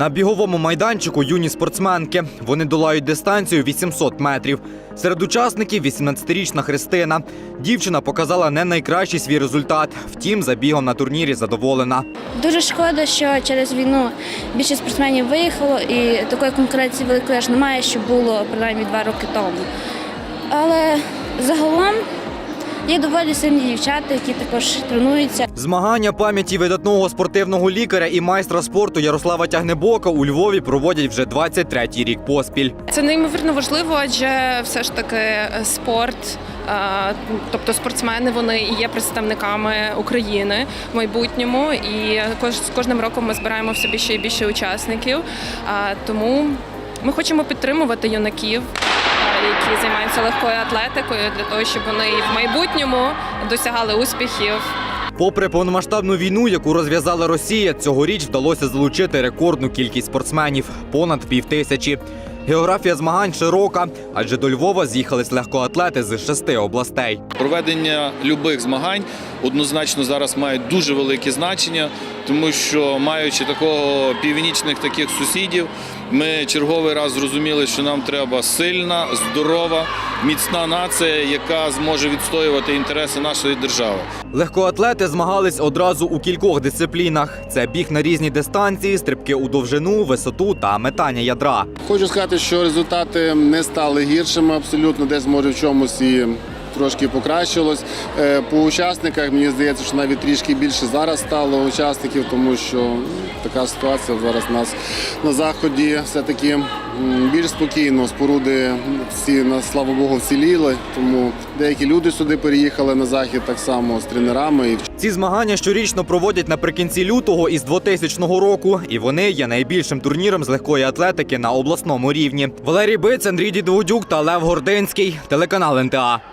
На біговому майданчику юні спортсменки. Вони долають дистанцію 800 метрів. Серед учасників 18-річна Христина. Дівчина показала не найкращий свій результат. Втім, забігом на турнірі задоволена. Дуже шкода, що через війну більше спортсменів виїхало і такої конкуренції великої аж немає, що було принаймні два роки тому. Але загалом є доволі сильні дівчата, які також тренуються. Змагання пам'яті видатного спортивного лікаря і майстра спорту Ярослава Тягнебока у Львові проводять вже 23-й рік поспіль. Це неймовірно важливо, адже все ж таки е, спорт. е, Тобто спортсмени вони і є представниками України в майбутньому, і кож- з кожним роком ми збираємо все більше і більше учасників. Тому ми хочемо підтримувати юнаків, які займаються легкою атлетикою, для того, щоб вони і в майбутньому досягали успіхів. Попри повномасштабну війну, яку розв'язала Росія, цьогоріч вдалося залучити рекордну кількість спортсменів понад півтисячі. Географія змагань широка, адже до Львова з'їхались легкоатлети з шести областей. Проведення любих змагань однозначно зараз має дуже велике значення, тому що маючи такого північних таких сусідів, ми черговий раз зрозуміли, що нам треба сильна, здорова, міцна нація, яка зможе відстоювати інтереси нашої держави. Легкоатлети змагались одразу у кількох дисциплінах: це біг на різні дистанції, стрибки у довжину, висоту та метання ядра. Хочу сказати, що результати не стали гіршими абсолютно, десь може в чомусь і трошки покращилось. Е, По учасниках мені здається, що навіть трішки більше зараз стало учасників, тому що така ситуація зараз у нас на заході все-таки більш спокійно. Споруди всі слава Богу вціліли, тому деякі люди сюди переїхали на захід так само з тренерами Ці змагання щорічно проводять наприкінці лютого із 2000 року, і вони є найбільшим турніром з легкої атлетики на обласному рівні. Валерій Биць, Андрій Дідводюк та Лев Гординський. Телеканал НТА.